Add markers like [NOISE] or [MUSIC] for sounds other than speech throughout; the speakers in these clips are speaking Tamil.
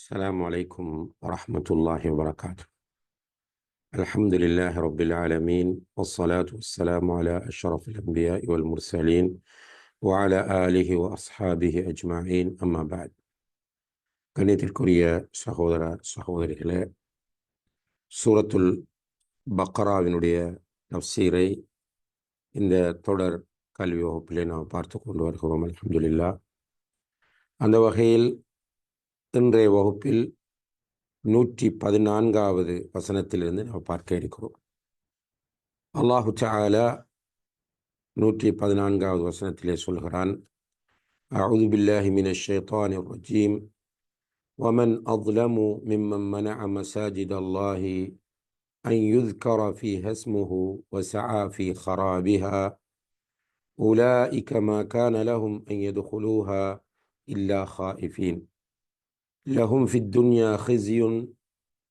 السلام عليكم ورحمة الله وبركاته الحمد لله رب العالمين والصلاة والسلام على أشرف الأنبياء والمرسلين وعلى آله وأصحابه أجمعين أما بعد கண்ணியத்திற்குரிய சகோதர சகோதரிகளே சூரத்துல் பக்ராவினுடைய தப்சீரை இந்த தொடர் கல்வி வகுப்பிலே நாம் பார்த்து கொண்டு வருகிறோம் அல்ஹம்துலில்லா அந்த வகையில் இன்றைய வகுப்பில் நூற்றி பதினான்காவது வசனத்திலிருந்து நாம் பார்க்க இருக்கிறோம் அல்லாஹு தஆலா நூற்றி பதினான்காவது வசனத்திலே சொல்கிறான் أعوذ بالله من الشيطان الرجيم ومن أظلم ممن منع مساجد الله أن يذكر فيها اسمه وسعى في خرابها أولئك ما كان لهم أن يدخلوها إلا خائفين லஹும் ஃபி துன்யா ஹிசியுன்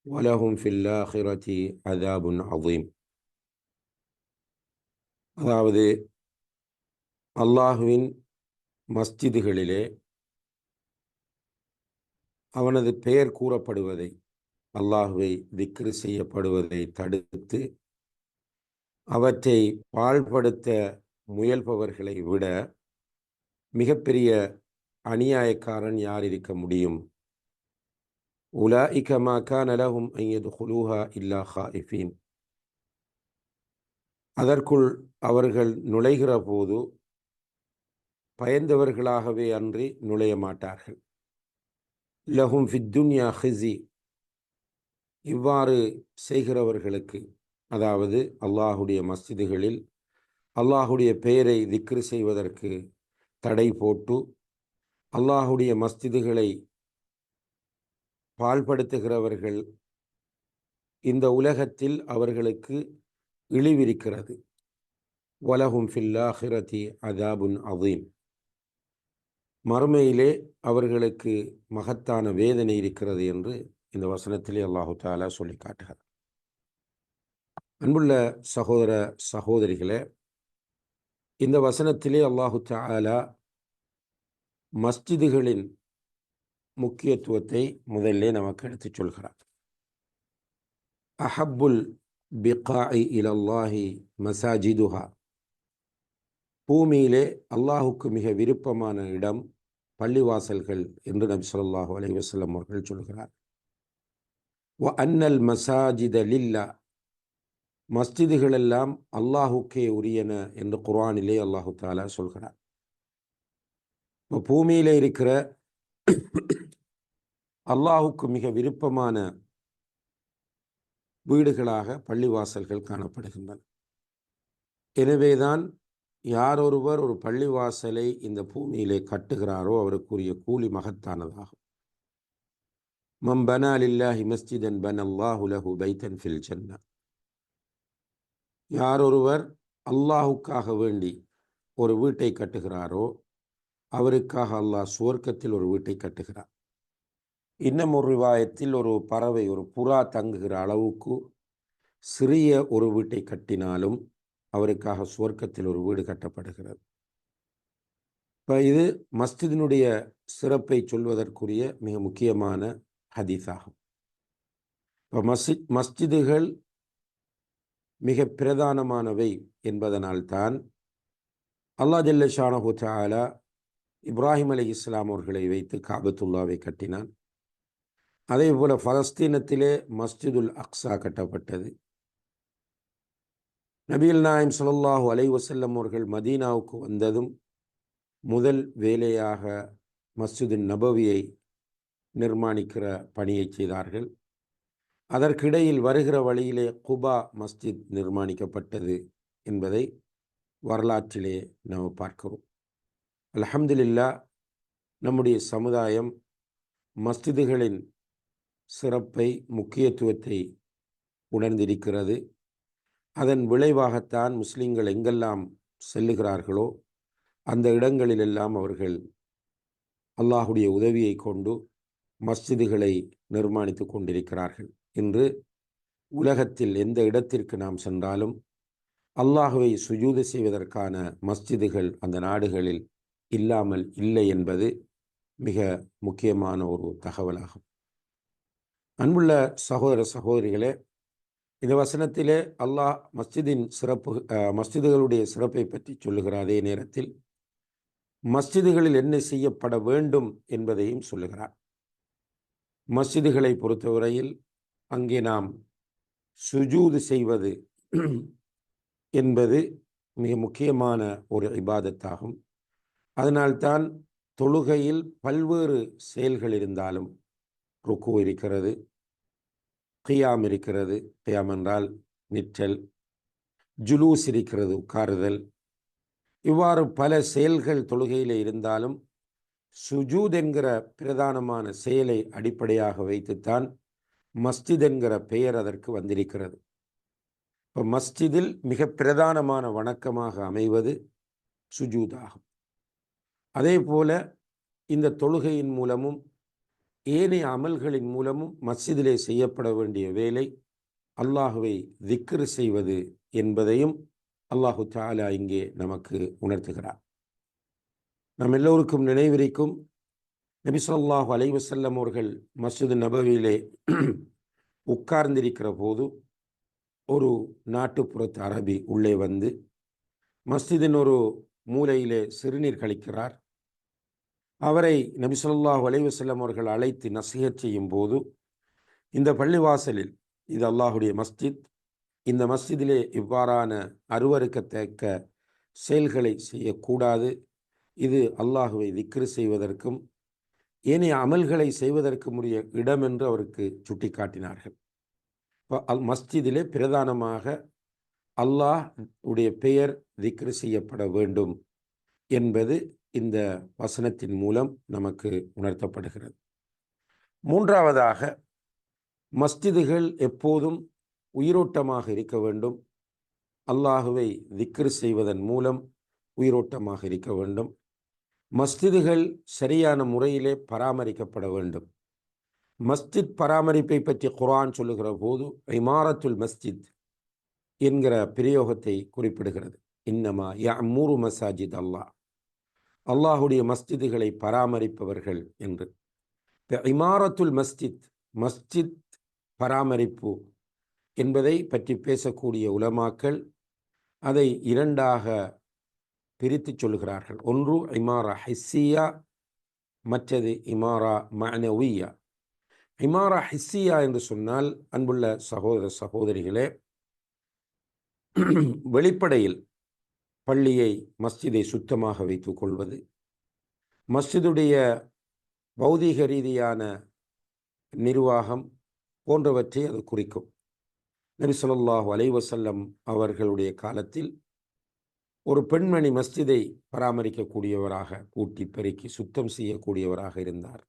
வலஹும் ஃபில்லாஹிரதி அதாபுன் அதீம் அதாவது அல்லாஹுவின் மஸ்ஜிதுகளிலே அவனது பெயர் கூறப்படுவதை அல்லாஹுவை திக்ரு செய்யப்படுவதை தடுத்து அவற்றை பாழ்படுத்த முயல்பவர்களை விட மிகப்பெரிய அநியாயக்காரன் யார் இருக்க முடியும்? உலாஇக மா கான லஹும் அன் யதுகுலூஹா இல்லா ஹாயிஃபீன் அதற்குள் அவர்கள் நுழைகிற போது பயந்தவர்களாகவே அன்றி நுழைய மாட்டார்கள். லஹும் ஃபித்துன்யா ஹிசி இவ்வாறு செய்கிறவர்களுக்கு அதாவது அல்லாஹுடைய மஸ்ஜிதுகளில் அல்லாஹுடைய பெயரை திக்ரு செய்வதற்கு தடை போட்டு அல்லாஹுடைய மஸ்ஜிதுகளை பால்படுத்துகிறவர்கள் இந்த உலகத்தில் அவர்களுக்கு இழிவிருக்கிறது. வலகும் ஃபில்லாஹிரதி அதாபுன் அதீம் மறுமையிலே அவர்களுக்கு மகத்தான வேதனை இருக்கிறது என்று இந்த வசனத்திலே அல்லாஹு தாலா சொல்லி காட்டுகிறார். அன்புள்ள சகோதர சகோதரிகளே இந்த வசனத்திலே அல்லாஹு தாலா மஸ்ஜிதுகளின் முக்கியத்துவத்தை முதல்ல நமக்கு எடுத்துச் சொல்கிறார். அஹப்புல் பிகாஇ இலல்லாஹி மசாஜிதுஹா. பூமியிலே அல்லாஹுக்கு மிக விருப்பமான இடம் பள்ளிவாசல்கள் என்று நபி சொல்லாஹு அலி வசல்லம் அவர்கள் சொல்கிறார். வ அன்னல் மசாஜித லில்லா. மஸ்ஜிதுகள் எல்லாம் அல்லாஹுக்கே உரியன என்று குர்ஆனிலே அல்லாஹு தாலா சொல்கிறார். பூமியிலே இருக்கிற அல்லாஹுக்கு மிக விருப்பமான வீடுகளாக பள்ளிவாசல்கள் காணப்படுகின்றன. எனவேதான் யாரொருவர் ஒரு பள்ளிவாசலை இந்த பூமியிலே கட்டுகிறாரோ அவருக்குரிய கூலி மகத்தானதாகும். மம் பனா லில்லாஹி மஸ்ஜிதன் பன் அல்லாஹு லஹு பைத்தன் ஃபில் ஜன்னா யாரொருவர் அல்லாஹுக்காக வேண்டி ஒரு வீட்டை கட்டுகிறாரோ அவருக்காக அல்லாஹ் சுவர்க்கத்தில் ஒரு வீட்டை கட்டுகிறார் இன்னும் ஒரு விவாயத்தில் ஒரு பறவை ஒரு புறா தங்குகிற அளவுக்கு சிறிய ஒரு வீட்டை கட்டினாலும் அவருக்காக சுவர்க்கத்தில் ஒரு வீடு கட்டப்படுகிறது. இப்போ இது மஸ்ஜிதினுடைய சிறப்பை சொல்வதற்குரிய மிக முக்கியமான ஹதீஸாகும். இப்போ மஸ்ஜித் மஸ்ஜிதுகள் மிக பிரதானமானவை என்பதனால்தான் அல்லா ஜல்ல ஷானஹு தாலா இப்ராஹிம் அலி இஸ்லாம் அவர்களை வைத்து காபத்துல்லாவை கட்டினான். அதே போல பலஸ்தீனத்திலே மஸ்ஜிதுல் அக்ஸா கட்டப்பட்டது. நபீல் நாயம் சுல்லாஹு அலை வசல்லம் அவர்கள் மதீனாவுக்கு வந்ததும் முதல் வேலையாக மஸ்ஜிதின் நபவியை நிர்மாணிக்கிற பணியை செய்தார்கள். அதற்கிடையில் வருகிற வழியிலே குபா மஸ்ஜித் நிர்மாணிக்கப்பட்டது என்பதை வரலாற்றிலே நாம் பார்க்கிறோம். அலமதுல்லா நம்முடைய சமுதாயம் மஸ்ஜிதுகளின் சிறப்பை முக்கியத்துவத்தை உணர்ந்திருக்கிறது. அதன் விளைவாகத்தான் முஸ்லிம்கள் எங்கெல்லாம் செல்லுகிறார்களோ அந்த இடங்களிலெல்லாம் அவர்கள் அல்லாஹுடைய உதவியை கொண்டு மஸ்ஜிதுகளை நிர்மாணித்து கொண்டிருக்கிறார்கள் இன்று உலகத்தில் எந்த இடத்திற்கு நாம் சென்றாலும் அல்லாஹுவை சுஜூது செய்வதற்கான மஸ்ஜிதுகள் அந்த நாடுகளில் இல்லாமல் இல்லை என்பது மிக முக்கியமான ஒரு தகவலாகும். அன்புள்ள சகோதர சகோதரிகளே இந்த வசனத்திலே அல்லாஹ் மஸ்ஜிதின் சிறப்பு மஸ்ஜிதுகளுடைய சிறப்பை பற்றி சொல்லுகிறார். அதே நேரத்தில் மஸ்ஜிதுகளில் என்ன செய்யப்பட வேண்டும் என்பதையும் சொல்லுகிறார். மஸ்ஜிதுகளை பொறுத்தவரையில் அங்கே நாம் சுஜூது செய்வது என்பது மிக முக்கியமான ஒரு இபாதத்தாகும். அதனால்தான் தொழுகையில் பல்வேறு செயல்கள் இருந்தாலும் ருக்கு இருக்கிறது கியாம் இருக்கிறது. கியாம் என்றால் நிற்றல் ஜுலூஸ் இருக்கிறது உட்காருதல். இவ்வாறு பல செயல்கள் தொழுகையில் இருந்தாலும் சுஜூத் என்கிற பிரதானமான செயலை அடிப்படையாக வைத்துத்தான் மஸ்ஜித் என்கிற பெயர் அதற்கு வந்திருக்கிறது. இப்போ மஸ்ஜிதில் மிக பிரதானமான வணக்கமாக அமைவது சுஜூதாகும். அதே போல இந்த தொழுகையின் மூலமும் ஏனைய அமல்களின் மூலமும் மஸ்ஜிதிலே செய்யப்பட வேண்டிய வேலை அல்லாஹுவை திக்ரு செய்வது என்பதையும் அல்லாஹு தாலா இங்கே நமக்கு உணர்த்துகிறார். நம் எல்லோருக்கும் நினைவிருக்கும் நபிசல்லாஹு அலைவசல்லம் அவர்கள் மஸ்ஜித் நபவியிலே உட்கார்ந்திருக்கிற போது ஒரு நாட்டுப்புறத்து அரபி உள்ளே வந்து மஸ்ஜிதின் ஒரு மூலையிலே சிறுநீர் கழிக்கிறார். அவரை நபி சொல்லாஹு அலைவசல்லம் அவர்கள் அழைத்து நசிகர் செய்யும் போது இந்த பள்ளிவாசலில் இது அல்லாஹுடைய மஸ்ஜித் இந்த மஸ்ஜிதிலே இவ்வாறான அருவறுக்கத்தக்க செயல்களை செய்யக்கூடாது. இது அல்லாஹுவை திக்ரு செய்வதற்கும் ஏனைய அமல்களை செய்வதற்கும் உரிய இடம் என்று அவருக்கு சுட்டி காட்டினார்கள் அல் மஸ்ஜிதிலே பிரதானமாக அல்லாஹ் உடைய பெயர் திக்ரு செய்யப்பட வேண்டும் என்பது இந்த வசனத்தின் மூலம் நமக்கு உணர்த்தப்படுகிறது. மூன்றாவதாக மஸ்ஜிதுகள் எப்போதும் உயிரோட்டமாக இருக்க வேண்டும். அல்லாஹுவை திக்ரு செய்வதன் மூலம் உயிரோட்டமாக இருக்க வேண்டும். மஸ்ஜிதுகள் சரியான முறையிலே பராமரிக்கப்பட வேண்டும். மஸ்ஜித் பராமரிப்பை பற்றி குரான் சொல்லுகிற போது இமாரத்துல் மஸ்ஜித் என்கிற பிரயோகத்தை குறிப்பிடுகிறது. இன்னமா யா மூரு மசாஜித் அல்லாஹ் அல்லாஹுடைய மஸ்ஜிதுகளை பராமரிப்பவர்கள் என்று. இமாரத்துல் மஸ்ஜித் மஸ்ஜித் பராமரிப்பு என்பதை பற்றி பேசக்கூடிய உலமாக்கள் அதை இரண்டாக பிரித்து சொல்கிறார்கள் ஒன்று இமாரா ஹிஸ்ஸியா மற்றது இமாரா மனவியா. இமாரா ஹிஸ்ஸியா என்று சொன்னால் அன்புள்ள சகோதர சகோதரிகளே வெளிப்படையில் பள்ளியை மஸ்ஜிதை சுத்தமாக வைத்துக் கொள்வது. மஸ்ஜிதுடைய பௌதீக ரீதியான நிர்வாகம் போன்றவற்றை அது குறிக்கும். நபி சொல்லாஹு அலைவசல்லம் அவர்களுடைய காலத்தில் ஒரு பெண்மணி மஸ்ஜிதை பராமரிக்கக்கூடியவராக கூட்டி பெருக்கி சுத்தம் செய்யக்கூடியவராக இருந்தார்.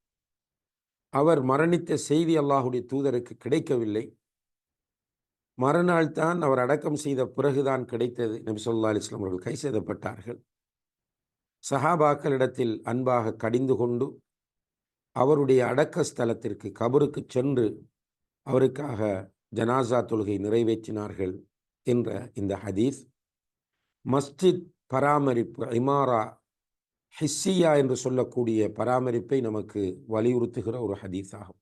அவர் மரணித்த செய்தி அல்லாஹுடைய தூதருக்கு கிடைக்கவில்லை. மறுநாள் தான் அவர் அடக்கம் செய்த பிறகுதான் கிடைத்தது நபி சொல்லா அலிஸ்லாம் அவர்கள் கை செய்தப்பட்டார்கள் சஹாபாக்களிடத்தில் அன்பாக கடிந்து கொண்டு அவருடைய அடக்க ஸ்தலத்திற்கு கபருக்கு சென்று அவருக்காக ஜனாசா தொழுகை நிறைவேற்றினார்கள் என்ற இந்த ஹதீஸ். மஸ்ஜித் பராமரிப்பு இமாரா ஹிஸ்ஸியா என்று சொல்லக்கூடிய பராமரிப்பை நமக்கு வலியுறுத்துகிற ஒரு ஹதீஸ் ஆகும்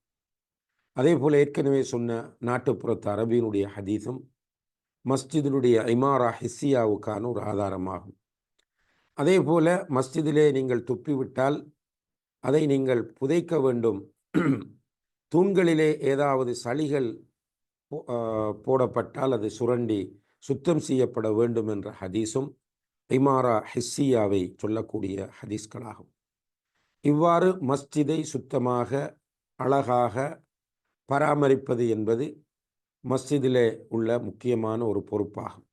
அதே போல் ஏற்கனவே சொன்ன நாட்டுப்புறத்து அரபியினுடைய ஹதீஸும் மஸ்ஜிதினுடைய ஐமாரா ஹிஸ்ஸியாவுக்கான ஒரு ஆதாரமாகும். அதே போல் மஸ்ஜிதிலே நீங்கள் துப்பிவிட்டால் அதை நீங்கள் புதைக்க வேண்டும். தூண்களிலே ஏதாவது சளிகள் போடப்பட்டால் அது சுரண்டி சுத்தம் செய்யப்பட வேண்டும் என்ற ஹதீஸும் இமாரா ஹிஸ்ஸியாவை சொல்லக்கூடிய ஹதீஸ்களாகும். இவ்வாறு மஸ்ஜிதை சுத்தமாக அழகாக பராமரிப்பது என்பது மஸ்ஜிதிலே உள்ள முக்கியமான ஒரு பொறுப்பாகும்.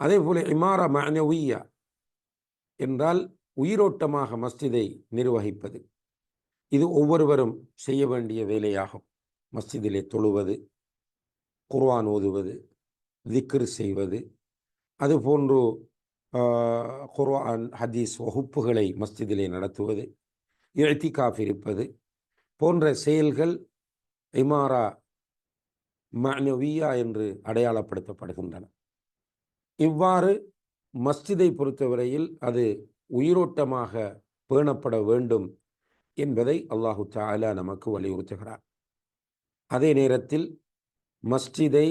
அதே போல இமாரா மனவியா என்றால் உயிரோட்டமாக மஸ்ஜிதை நிர்வகிப்பது. இது ஒவ்வொருவரும் செய்ய வேண்டிய வேலையாகும். மஸ்ஜிதிலே தொழுவது குர்வான் ஓதுவது திக்ரு செய்வது அது போன்று குர்வான் ஹதீஸ் வகுப்புகளை மஸ்ஜிதிலே நடத்துவது எழுத்திகாஃப் இருப்பது போன்ற செயல்கள் இமாரா மனவியா என்று அடையாளப்படுத்தப்படுகின்றன. இவ்வாறு மஸ்ஜிதை பொறுத்தவரையில் அது உயிரோட்டமாக பேணப்பட வேண்டும் என்பதை அல்லாஹு தாலா நமக்கு வலியுறுத்துகிறார். அதே நேரத்தில் மஸ்ஜிதை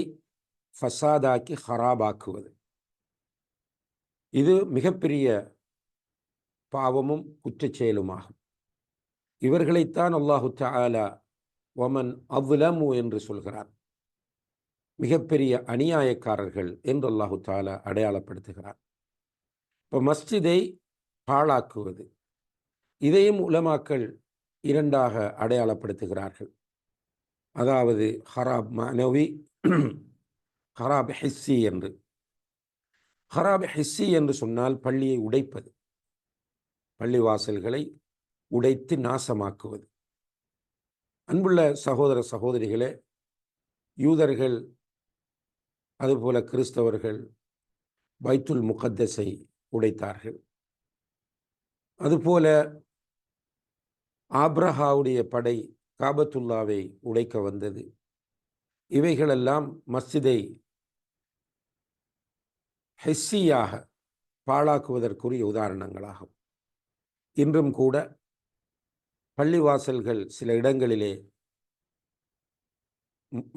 ஃபசாதாக்கி ஹராபாக்குவது. இது மிகப்பெரிய பாவமும் குற்றச்செயலுமாகும். இவர்களைத்தான் அல்லாஹு தாலா ஒமன் அவ்லமு என்று சொல்கிறார். மிகப்பெரிய அநியாயக்காரர்கள் என்று அல்லாஹு தாலா அடையாளப்படுத்துகிறார். இப்போ மஸ்ஜிதை பாழாக்குவது இதையும் உலமாக்கள் இரண்டாக அடையாளப்படுத்துகிறார்கள். அதாவது ஹராப் மனவி ஹராப் ஹிஸ்ஸி என்று. ஹராப் ஹிஸ்ஸி என்று சொன்னால் பள்ளியை உடைப்பது பள்ளிவாசல்களை உடைத்து நாசமாக்குவது. அன்புள்ள சகோதர சகோதரிகளே யூதர்கள் அதுபோல கிறிஸ்தவர்கள் பைத்துல் முகத்தஸை உடைத்தார்கள். அதுபோல ஆப்ரஹாவுடைய படை காபத்துல்லாவை உடைக்க வந்தது. இவைகளெல்லாம் மஸ்ஜிதை ஹெஸ்ஸியாக பாழாக்குவதற்குரிய உதாரணங்களாகும். இன்றும் கூட பள்ளிவாசல்கள் சில இடங்களிலே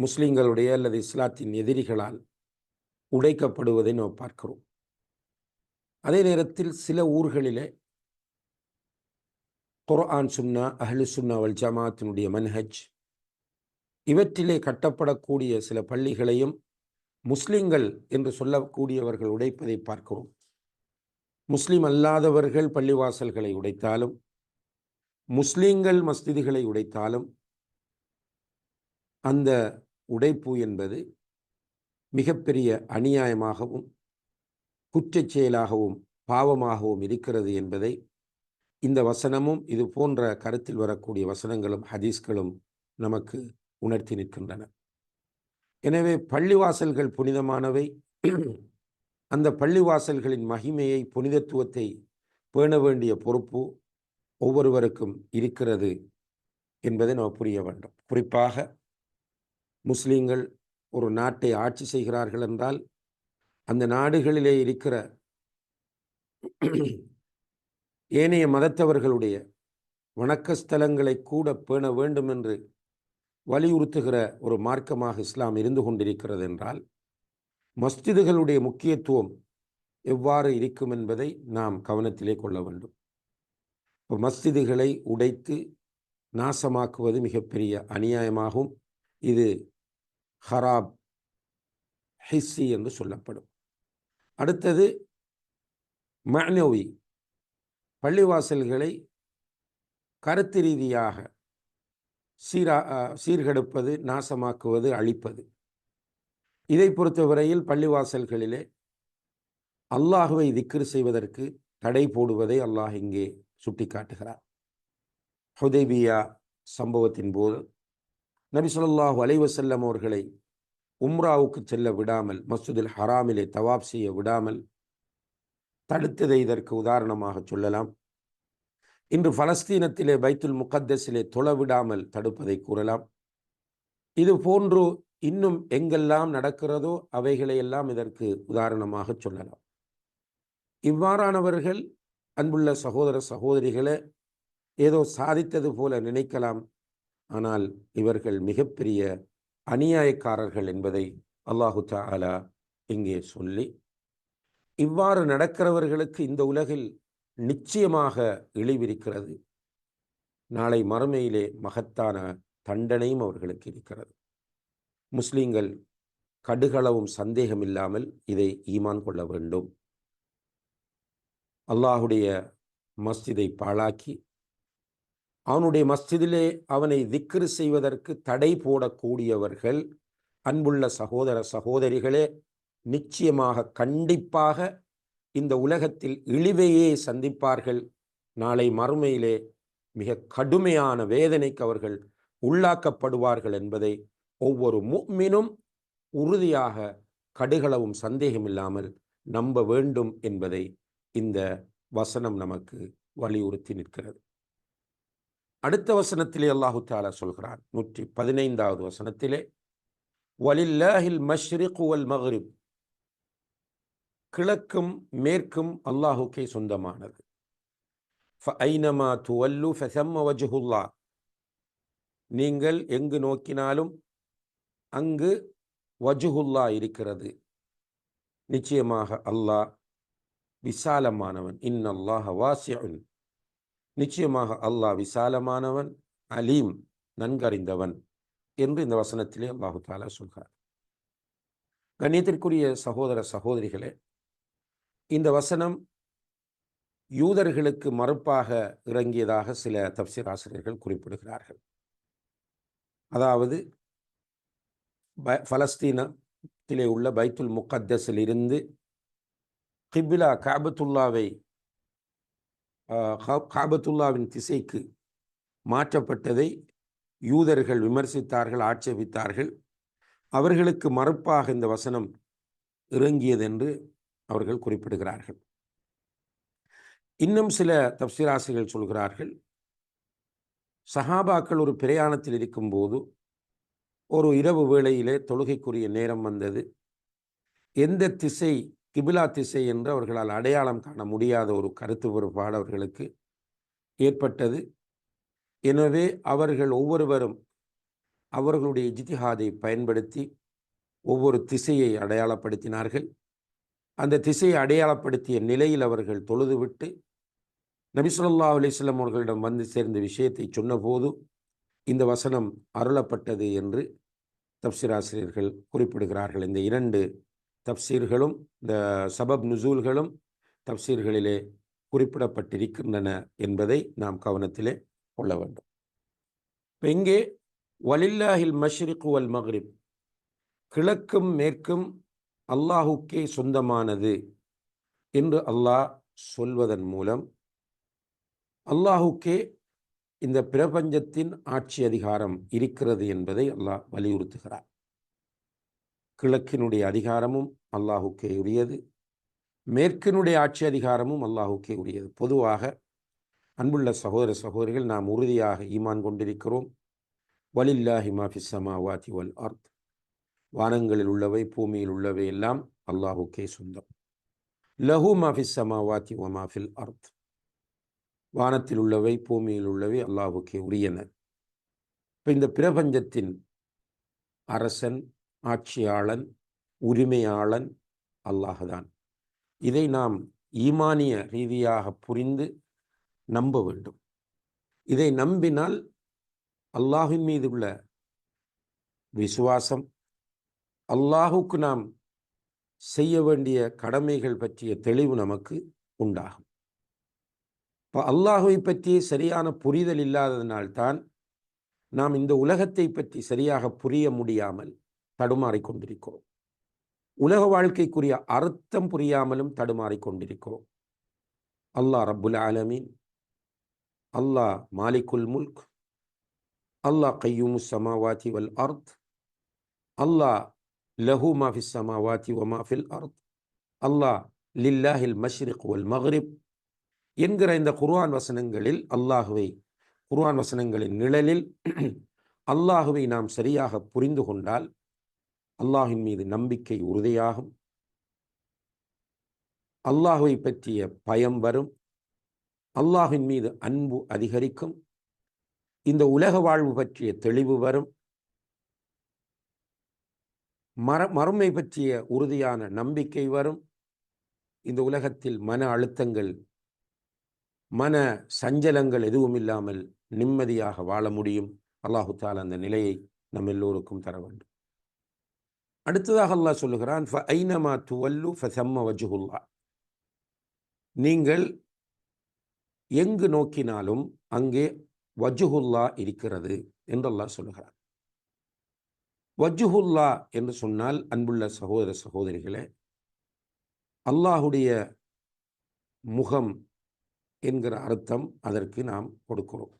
முஸ்லிம்களுடைய அல்லது இஸ்லாத்தின் எதிரிகளால் உடைக்கப்படுவதை நாம் பார்க்கிறோம். அதே நேரத்தில் சில ஊர்களிலே குர்ஆன் சுன்னா அஹ்லு சுன்னா வல் ஜமாத்தினுடைய மன்ஹஜ் இவற்றிலே கட்டப்படக்கூடிய சில பள்ளிகளையும் முஸ்லிம்கள் என்று சொல்லக்கூடியவர்கள் உடைப்பதை பார்க்கிறோம். முஸ்லிம் அல்லாதவர்கள் பள்ளிவாசல்களை உடைத்தாலும் முஸ்லீம்கள் மஸ்திதிகளை உடைத்தாலும் அந்த உடைப்பு என்பது மிகப்பெரிய அநியாயமாகவும் குற்றச் செயலாகவும் பாவமாகவும் இருக்கிறது என்பதை இந்த வசனமும் இது போன்ற கருத்தில் வரக்கூடிய வசனங்களும் ஹதீஸ்களும் நமக்கு உணர்த்தி நிற்கின்றன. எனவே பள்ளிவாசல்கள் புனிதமானவை. அந்த பள்ளிவாசல்களின் மகிமையை புனிதத்துவத்தை பேண வேண்டிய பொறுப்பு ஒவ்வொருவருக்கும் இருக்கிறது என்பதை நாம் புரிய வேண்டும். குறிப்பாக முஸ்லீம்கள் ஒரு நாட்டை ஆட்சி செய்கிறார்கள் என்றால் அந்த நாடுகளிலே இருக்கிற ஏனைய மதத்தவர்களுடைய வணக்கஸ்தலங்களை கூட பேண வேண்டும் என்று வலியுறுத்துகிற ஒரு மார்க்கமாக இஸ்லாம் இருந்து கொண்டிருக்கிறது என்றால் மஸ்ஜிதுகளுடைய முக்கியத்துவம் எவ்வாறு இருக்கும் என்பதை நாம் கவனத்திலே கொள்ள வேண்டும். இப்போ மஸ்ஜிதுகளை உடைத்து நாசமாக்குவது மிகப்பெரிய அநியாயமாகும். இது ஹராப் ஹிஸ்ஸி என்று சொல்லப்படும். அடுத்தது மனோவி பள்ளிவாசல்களை கருத்து ரீதியாக சீரா சீர்கெடுப்பது நாசமாக்குவது அழிப்பது. இதை பொறுத்தவரையில் பள்ளிவாசல்களிலே அல்லாஹுவை திக்ரு செய்வதற்கு தடை போடுவதை அல்லாஹ் இங்கே சுட்டி காட்டுகிறார் ஹுதைபியா சம்பவத்தின் போது நபி சொல்லாஹு அலைவசல்லம் அவர்களை உம்ராவுக்கு செல்ல விடாமல் மசூதில் ஹராமிலே தவாப் செய்ய விடாமல் தடுத்ததை இதற்கு உதாரணமாக சொல்லலாம். இன்று பலஸ்தீனத்திலே பைத்துல் முகத்தஸிலே தொழ விடாமல் தடுப்பதை கூறலாம். இது போன்று இன்னும் எங்கெல்லாம் நடக்கிறதோ அவைகளையெல்லாம் இதற்கு உதாரணமாக சொல்லலாம். இவ்வாறானவர்கள் அன்புள்ள சகோதர சகோதரிகளை ஏதோ சாதித்தது போல நினைக்கலாம். ஆனால் இவர்கள் மிகப்பெரிய அநியாயக்காரர்கள் என்பதை அல்லாஹு தாலா இங்கே சொல்லி இவ்வாறு நடக்கிறவர்களுக்கு இந்த உலகில் நிச்சயமாக இழிவிருக்கிறது. நாளை மறுமையிலே மகத்தான தண்டனையும் அவர்களுக்கு இருக்கிறது. முஸ்லீம்கள் கடுகளவும் சந்தேகமில்லாமல் இதை ஈமான் கொள்ள வேண்டும். அல்லாஹுடைய மஸ்ஜிதை பாழாக்கி அவனுடைய மஸ்ஜிதிலே அவனை திக்ரு செய்வதற்கு தடை போடக்கூடியவர்கள் அன்புள்ள சகோதர சகோதரிகளே நிச்சயமாக கண்டிப்பாக இந்த உலகத்தில் இழிவையே சந்திப்பார்கள். நாளை மறுமையிலே மிக கடுமையான வேதனைக்கு அவர்கள் உள்ளாக்கப்படுவார்கள் என்பதை ஒவ்வொரு முக்மினும் உறுதியாக கடுகளவும் சந்தேகமில்லாமல் நம்ப வேண்டும் என்பதை இந்த வசனம் நமக்கு வலியுறுத்தி நிற்கிறது. அடுத்த வசனத்திலே அல்லாஹு தாலா சொல்கிறான் நூற்றி பதினைந்தாவது வசனத்திலே வலில்லாஹில் மஷ்ரிக் வல் மஹ்ரிப் கிழக்கும் மேற்கும் அல்லாஹுக்கே சொந்தமானது. துவல்லு நீங்கள் எங்கு நோக்கினாலும் அங்கு வஜுகுல்லா இருக்கிறது. நிச்சயமாக அல்லாஹ் விசாலமானவன். இன்னல்லாஹ வாசியன் நிச்சயமாக அல்லாஹ் விசாலமானவன் அலீம் நன்கறிந்தவன் என்று இந்த வசனத்திலே அல்லாஹு தாலா சொல்கிறார். கண்ணியத்திற்குரிய சகோதர சகோதரிகளே இந்த வசனம் யூதர்களுக்கு மறுப்பாக இறங்கியதாக சில தப்சீர் ஆசிரியர்கள் குறிப்பிடுகிறார்கள். அதாவது ப பலஸ்தீனத்திலே உள்ள பைத்துல் முக்கத்தஸில் இருந்து கிபிலா காபத்துல்லாவை காபத்துல்லாவின் திசைக்கு மாற்றப்பட்டதை யூதர்கள் விமர்சித்தார்கள் ஆட்சேபித்தார்கள். அவர்களுக்கு மறுப்பாக இந்த வசனம் இறங்கியதென்று அவர்கள் குறிப்பிடுகிறார்கள். இன்னும் சில தப்சிராசிகள் சொல்கிறார்கள். சஹாபாக்கள் ஒரு பிரயாணத்தில் இருக்கும்போது ஒரு இரவு வேளையிலே தொழுகைக்குரிய நேரம் வந்தது. எந்த திசை கிபிலா திசை என்று அவர்களால் அடையாளம் காண முடியாத ஒரு கருத்து வேறுபாடு அவர்களுக்கு ஏற்பட்டது. எனவே அவர்கள் ஒவ்வொருவரும் அவர்களுடைய இஜித்திஹாதை பயன்படுத்தி ஒவ்வொரு திசையை அடையாளப்படுத்தினார்கள். அந்த திசையை அடையாளப்படுத்திய நிலையில் அவர்கள் தொழுதுவிட்டு நபிசுல்லா அலிஸ்லாம் அவர்களிடம் வந்து சேர்ந்த விஷயத்தை சொன்னபோது இந்த வசனம் அருளப்பட்டது என்று தப்சிராசிரியர்கள் குறிப்பிடுகிறார்கள். இந்த இரண்டு தப்சீர்களும் இந்த சபப் நுசூல்களும் தப்சீர்களிலே குறிப்பிடப்பட்டிருக்கின்றன என்பதை நாம் கவனத்திலே கொள்ள வேண்டும். இப்போ இங்கே வலில்லாஹில் மஷ்ரிக் வல் மஹ்ரிப் கிழக்கும் மேற்கும் அல்லாஹுக்கே சொந்தமானது என்று அல்லாஹ் சொல்வதன் மூலம் அல்லாஹுக்கே இந்த பிரபஞ்சத்தின் ஆட்சி அதிகாரம் இருக்கிறது என்பதை அல்லாஹ் வலியுறுத்துகிறார் கிழக்கினுடைய அதிகாரமும் அல்லாஹுக்கே உரியது. மேற்கினுடைய ஆட்சி அதிகாரமும் அல்லாஹுக்கே உரியது. பொதுவாக அன்புள்ள சகோதர சகோதரிகள் நாம் உறுதியாக ஈமான் கொண்டிருக்கிறோம். வலில்லாஹி மாஃபிஸ் சமாவாதி வல் அர்த். வானங்களில் உள்ளவை பூமியில் உள்ளவை எல்லாம் அல்லாஹுக்கே சொந்தம். லஹு மாஃபிஸ் சமாவாத்தி ஒ மாஃபில் அர்த். வானத்தில் உள்ளவை பூமியில் உள்ளவை அல்லாஹுக்கே உரியன. இப்போ இந்த பிரபஞ்சத்தின் அரசன் ஆட்சியாளன் உரிமையாளன் அல்லாஹுதான். இதை நாம் ஈமானிய ரீதியாக புரிந்து நம்ப வேண்டும். இதை நம்பினால் அல்லாஹின் மீது உள்ள விசுவாசம் அல்லாஹுக்கு நாம் செய்ய வேண்டிய கடமைகள் பற்றிய தெளிவு நமக்கு உண்டாகும். இப்போ அல்லாஹுவை பற்றி சரியான புரிதல் இல்லாததினால்தான் நாம் இந்த உலகத்தை பற்றி சரியாக புரிய முடியாமல் தடுமாறிக்கொண்டிருக்கிறோம். உலக வாழ்க்கைக்குரிய அர்த்தம் புரியாமலும் தடுமாறிக்கொண்டிருக்கிறோம். அல்லாஹ் ரப்புல் ஆலமீன் அல்லாஹ் மாலிகுல் முல்க் அல்லாஹ் கையூமு சமாவாத்தி வல் அர்த் அல்லாஹ் லஹு மாஃபிஸ் சமாவாத்தி ஒ மாஃபில் அர்த் அல்லாஹ் லில்லாஹில் மஷ்ரிக் வல் மஹ்ரிப் என்கிற இந்த குர்ஆன் வசனங்களில் அல்லாஹுவை குர்ஆன் வசனங்களின் நிழலில் அல்லாஹுவை நாம் சரியாக புரிந்து கொண்டால் அல்லாஹின் மீது நம்பிக்கை உறுதியாகும். அல்லாஹுவை பற்றிய பயம் வரும். அல்லாஹின் மீது அன்பு அதிகரிக்கும். இந்த உலக வாழ்வு பற்றிய தெளிவு வரும். மர மறுமை பற்றிய உறுதியான நம்பிக்கை வரும். இந்த உலகத்தில் மன அழுத்தங்கள் மன சஞ்சலங்கள் எதுவும் இல்லாமல் நிம்மதியாக வாழ முடியும். அல்லாஹு தால் அந்த நிலையை நம் எல்லோருக்கும் தர வேண்டும். அடுத்ததாக அல்லாஹ் சொல்லுகிறான் ஃப ஐனமா துவல்லு ஃபசம்ம வஜுகுல்லா நீங்கள் எங்கு நோக்கினாலும் அங்கே வஜுகுல்லா இருக்கிறது என்று அல்லாஹ் சொல்லுகிறான். வஜுகுல்லா என்று சொன்னால் அன்புள்ள சகோதர சகோதரிகளே அல்லாஹுடைய முகம் என்கிற அர்த்தம் அதற்கு நாம் கொடுக்கிறோம்.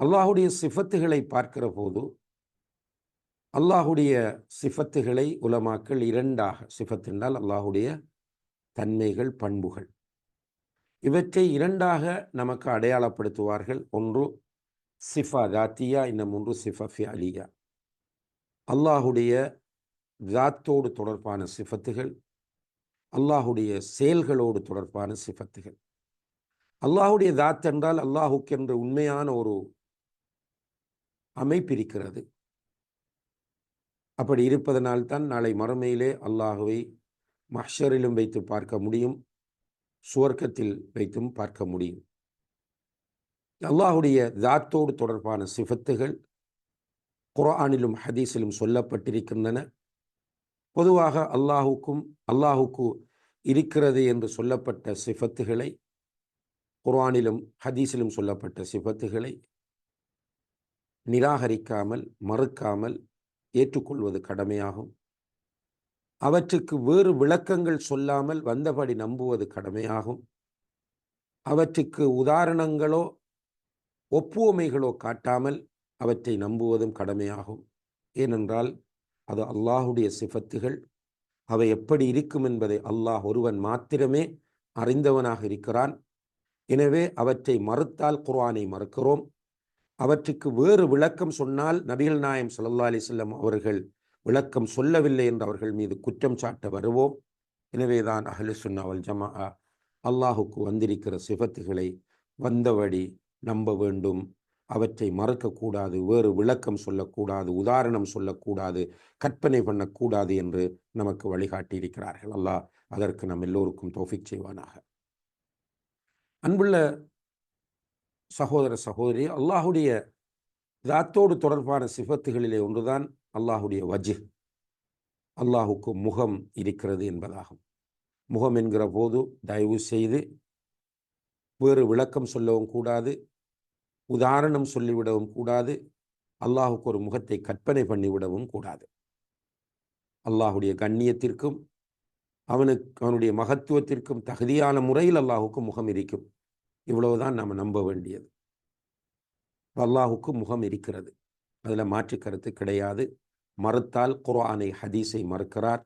அல்லாஹுடைய சிஃபத்துகளை பார்க்கிற போது அல்லாஹுடைய சிஃபத்துகளை உலமாக்கள் இரண்டாக சிஃபத் என்றால் அல்லாஹுடைய தன்மைகள் பண்புகள். இவற்றை இரண்டாக நமக்கு அடையாளப்படுத்துவார்கள். ஒன்று சிஃபா தாத்தியா இன்னும் ஒன்று சிஃபஃபி அலியா அல்லாஹுடைய தாத்தோடு தொடர்பான சிஃபத்துகள் அல்லாஹுடைய செயல்களோடு தொடர்பான சிஃபத்துகள். அல்லாஹுடைய தாத் என்றால் அல்லாஹுக்கென்று உண்மையான ஒரு அமைப்பிருக்கிறது அப்படி இருப்பதனால்தான் நாளை மறுமையிலே அல்லாஹுவை மஹ்ஷரிலும் வைத்து பார்க்க முடியும் சுவர்க்கத்தில் வைத்தும் பார்க்க முடியும். அல்லாஹுடைய தாத்தோடு தொடர்பான சிஃபத்துகள் குர்ஆனிலும் ஹதீஸிலும் சொல்லப்பட்டிருக்கின்றன. பொதுவாக அல்லாஹுக்கும் அல்லாஹுக்கு இருக்கிறது என்று சொல்லப்பட்ட சிஃபத்துகளை குர்ஆனிலும் ஹதீஸிலும் சொல்லப்பட்ட சிஃபத்துகளை நிராகரிக்காமல் மறுக்காமல் ஏற்றுக்கொள்வது கடமையாகும். அவற்றுக்கு வேறு விளக்கங்கள் சொல்லாமல் வந்தபடி நம்புவது கடமையாகும். அவற்றுக்கு உதாரணங்களோ ஒப்புவமைகளோ காட்டாமல் அவற்றை நம்புவதும் கடமையாகும். ஏனென்றால் அது அல்லாஹுடைய சிஃபத்துகள். அவை எப்படி இருக்கும் என்பதை அல்லாஹ் ஒருவன் மாத்திரமே அறிந்தவனாக இருக்கிறான். எனவே அவற்றை மறுத்தால் குர்ஆனை மறுக்கிறோம். அவற்றுக்கு வேறு விளக்கம் சொன்னால் நபிகள் நாயம் சல்லா அலிஸ்லம் அவர்கள் விளக்கம் சொல்லவில்லை என்று அவர்கள் மீது குற்றம் சாட்ட வருவோம். எனவேதான் அஹ்லு சுன்னாவல் ஜமா அல்லாஹுக்கு வந்திருக்கிற சிபத்துகளை வந்தபடி நம்ப வேண்டும். அவற்றை மறக்கக்கூடாது வேறு விளக்கம் சொல்லக்கூடாது உதாரணம் சொல்லக்கூடாது கற்பனை பண்ணக்கூடாது என்று நமக்கு வழிகாட்டி இருக்கிறார்கள் அல்லாஹ் அதற்கு நம் எல்லோருக்கும் தோஃபிக் செய்வானாக. அன்புள்ள சகோதர சகோதரி அல்லாஹுடைய தாத்தோடு தொடர்பான சிபத்துகளிலே ஒன்றுதான் அல்லாஹுடைய வஜு அல்லாஹுக்கு முகம் இருக்கிறது என்பதாகும். முகம் என்கிற போது தயவு செய்து வேறு விளக்கம் சொல்லவும் கூடாது உதாரணம் சொல்லிவிடவும் கூடாது அல்லாஹுக்கு ஒரு முகத்தை கற்பனை பண்ணிவிடவும் கூடாது. அல்லாஹுடைய கண்ணியத்திற்கும் அவனுக்கு அவனுடைய மகத்துவத்திற்கும் தகுதியான முறையில் அல்லாஹுக்கு முகம் இருக்கும். இவ்வளவுதான் நாம் நம்ப வேண்டியது. அல்லாஹுக்கு முகம் இருக்கிறது. அதில் மாற்று கருத்து கிடையாது. மறுத்தால் குர்ஆனை ஹதீஸை மறுக்கிறார்.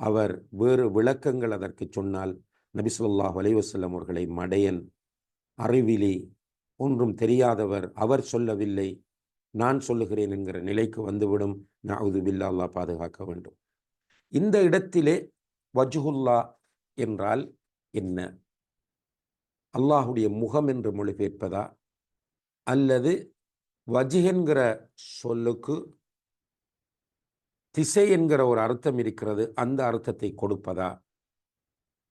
அவர் வேறு விளக்கங்கள் அதற்கு சொன்னால் நபிசுல்லாஹ் வலைவசல்லம் அவர்களை மடையன் அறிவிலி ஒன்றும் தெரியாதவர் அவர் சொல்லவில்லை நான் சொல்லுகிறேன் என்கிற நிலைக்கு வந்துவிடும். நவுது பில்லா அல்லா பாதுகாக்க வேண்டும். இந்த இடத்திலே வஜுகுல்லா என்றால் என்ன? அல்லாஹுடைய முகம் என்று மொழிபெயர்ப்பதா? அல்லது வஜிஹென்கிற சொல்லுக்கு திசை என்கிற ஒரு அர்த்தம் இருக்கிறது அந்த அர்த்தத்தை கொடுப்பதா?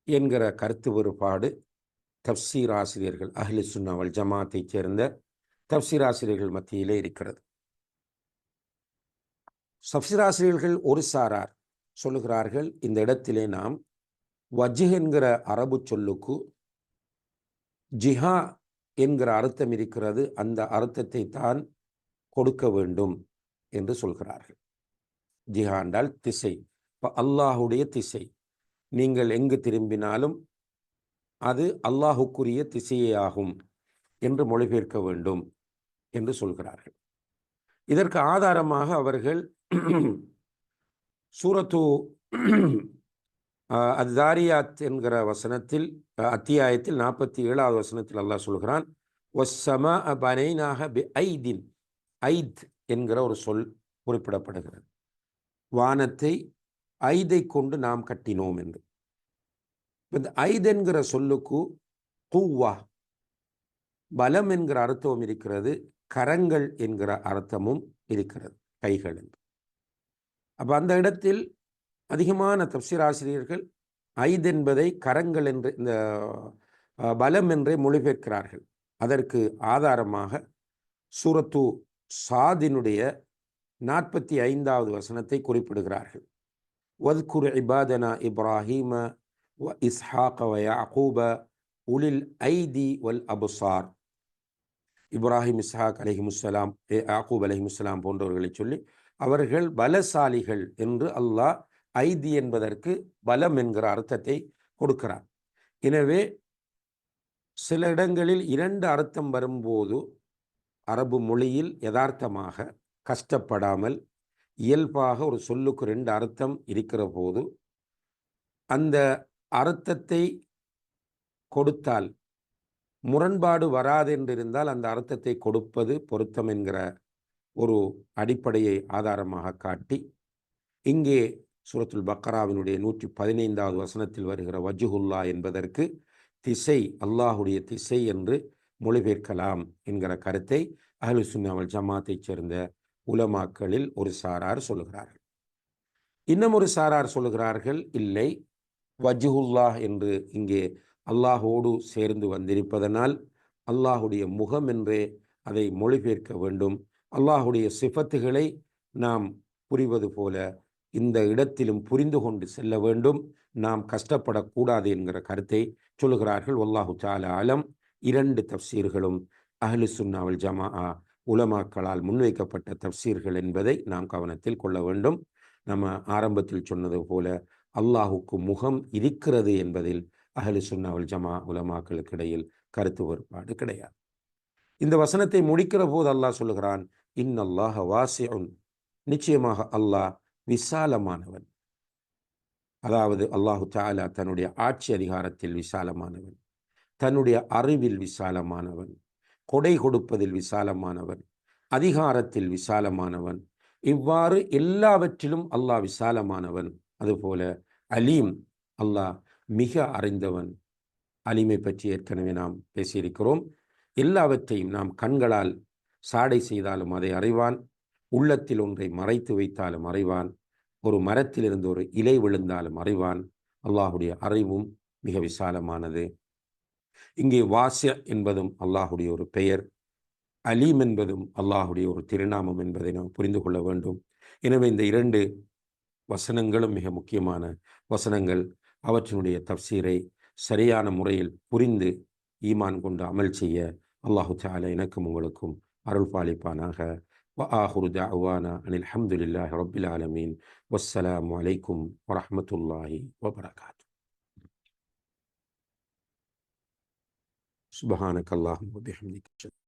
என்கிற கருத்து வேறுபாடு. தப்சீர் ஆசிரியர்கள் அஹ்லி சுன்னாவல் ஜமாத்தைச் சேர்ந்த தப்சீர் ஆசிரியர்கள் மத்தியிலே இருக்கிறது. தப்சீர் ஆசிரியர்கள் ஒரு சாரார் சொல்லுகிறார்கள் இந்த இடத்திலே நாம் வஜ் என்கிற அரபு சொல்லுக்கு ஜிஹா என்கிற அர்த்தம் இருக்கிறது. அந்த அர்த்தத்தை தான் கொடுக்க வேண்டும் என்று சொல்கிறார்கள். ஜிஹா என்றால் திசை. இப்போ அல்லாஹுடைய திசை. நீங்கள் எங்கு திரும்பினாலும் அது அல்லாஹுக்குரிய திசையே ஆகும் என்று மொழிபெயர்க்க வேண்டும் என்று சொல்கிறார்கள். இதற்கு ஆதாரமாக அவர்கள் [CLEARS THROAT] சூரத்து அத்தாரியாத் என்கிற வசனத்தில் அத்தியாயத்தில் நாற்பத்தி ஏழாவது வசனத்தில் அல்லாஹ் சொல்கிறான் ஒஸ்ஸம பனைனாக பி ஐதின் ஐத் என்கிற ஒரு சொல் குறிப்பிடப்படுகிறது. வானத்தை ஐதை கொண்டு நாம் கட்டினோம் என்று. இந்த ஐத் என்கிற சொல்லுக்கு கூவா பலம் என்கிற அர்த்தமும் இருக்கிறது கரங்கள் என்கிற அர்த்தமும் இருக்கிறது கைகள் என்று. அப்போ அந்த இடத்தில் அதிகமான தப்சிராசிரியர்கள் ஐத் என்பதை கரங்கள் என்று இந்த பலம் என்றே மொழிபெயர்க்கிறார்கள். அதற்கு ஆதாரமாக சூரத்து சாதினுடைய நாற்பத்தி ஐந்தாவது வசனத்தை குறிப்பிடுகிறார்கள். வத்குர் இபாதனா இப்ராஹீம வ இஸ்ஹாக வ யாக்கூப உலில் ஐதி வல் அபுசார். இப்ராஹிம் இஸ்ஹாக் அலஹிமுஸ்லாம் யாக்கூப் அலஹிமுஸ்லாம் போன்றவர்களை சொல்லி அவர்கள் பலசாலிகள் என்று அல்லாஹ் ஐதி என்பதற்கு பலம் என்கிற அர்த்தத்தை கொடுக்கிறார். எனவே சில இடங்களில் இரண்டு அர்த்தம் வரும்போது அரபு மொழியில் யதார்த்தமாக கஷ்டப்படாமல் இயல்பாக ஒரு சொல்லுக்கு ரெண்டு அர்த்தம் இருக்கிற போது அந்த அர்த்தத்தை கொடுத்தால் முரண்பாடு வராதென்றிருந்தால் அந்த அர்த்தத்தை கொடுப்பது பொருத்தம் என்கிற ஒரு அடிப்படையை ஆதாரமாக காட்டி இங்கே சூரத்துல் பக்கராவினுடைய நூற்றி பதினைந்தாவது வசனத்தில் வருகிற வஜுகுல்லா என்பதற்கு திசை அல்லாஹுடைய திசை என்று மொழிபெயர்க்கலாம் என்கிற கருத்தை அஹ்லு சுன்னாவல் ஜமாத்தைச் சேர்ந்த உலமாக்களில் ஒரு சாரார் சொல்லுகிறார்கள். இன்னும் ஒரு சாரார் சொல்லுகிறார்கள் இல்லை வஜ்ஹுல்லாஹ் என்று இங்கே அல்லாஹோடு சேர்ந்து வந்திருப்பதனால் அல்லாஹுடைய முகம் என்றே அதை மொழிபெயர்க்க வேண்டும். அல்லாஹுடைய சிஃபத்துகளை நாம் புரிவது போல இந்த இடத்திலும் புரிந்து கொண்டு செல்ல வேண்டும். நாம் கஷ்டப்படக்கூடாது என்கிற கருத்தை சொல்லுகிறார்கள். ஒல்லாஹு சால ஆலம் இரண்டு தப்சீர்களும் அஹ்லு சுன்னாவல் ஜமா உலமாக்களால் முன்வைக்கப்பட்ட தப்சீர்கள் என்பதை நாம் கவனத்தில் கொள்ள வேண்டும். நம்ம ஆரம்பத்தில் சொன்னது போல அல்லாஹுக்கு முகம் இருக்கிறது என்பதில் அஹலு சுன்னாவல் ஜமா உலமாக்களுக்கு இடையில் கருத்து வேறுபாடு கிடையாது. இந்த வசனத்தை முடிக்கிற போது அல்லாஹ் சொல்லுகிறான் இன் அல்லாஹ வாசியுன் நிச்சயமாக அல்லாஹ் விசாலமானவன். அதாவது அல்லாஹு தாலா தன்னுடைய ஆட்சி அதிகாரத்தில் விசாலமானவன். தன்னுடைய அறிவில் விசாலமானவன். கொடை கொடுப்பதில் விசாலமானவன். அதிகாரத்தில் விசாலமானவன். இவ்வாறு எல்லாவற்றிலும் அல்லாஹ் விசாலமானவன். அதுபோல அலீம் அல்லாஹ் மிக அறிந்தவன். அலிமை பற்றி ஏற்கனவே நாம் பேசியிருக்கிறோம். எல்லாவற்றையும் நாம் கண்களால் சாடை செய்தாலும் அதை அறிவான். உள்ளத்தில் ஒன்றை மறைத்து வைத்தாலும் மறைவான் ஒரு மரத்திலிருந்து ஒரு இலை விழுந்தாலும் மறைவான் அல்லாஹுடைய அறிவும் மிக விசாலமானது. இங்கே வாசிய என்பதும் அல்லாஹுடைய ஒரு பெயர். அலீம் என்பதும் அல்லாஹுடைய ஒரு திருநாமம் என்பதை நாம் புரிந்து கொள்ள வேண்டும். எனவே இந்த இரண்டு வசனங்களும் மிக முக்கியமான வசனங்கள். அவற்றினுடைய தப்சீரை சரியான முறையில் புரிந்து ஈமான் கொண்டு அமல் செய்ய அல்லாஹு தால எனக்கும் உங்களுக்கும் அருள் பாலிப்பானாக وآخر دعوانا أن الحمد لله رب العالمين. والسلام عليكم ورحمة الله وبركاته. سبحانك اللهم وبحمدك.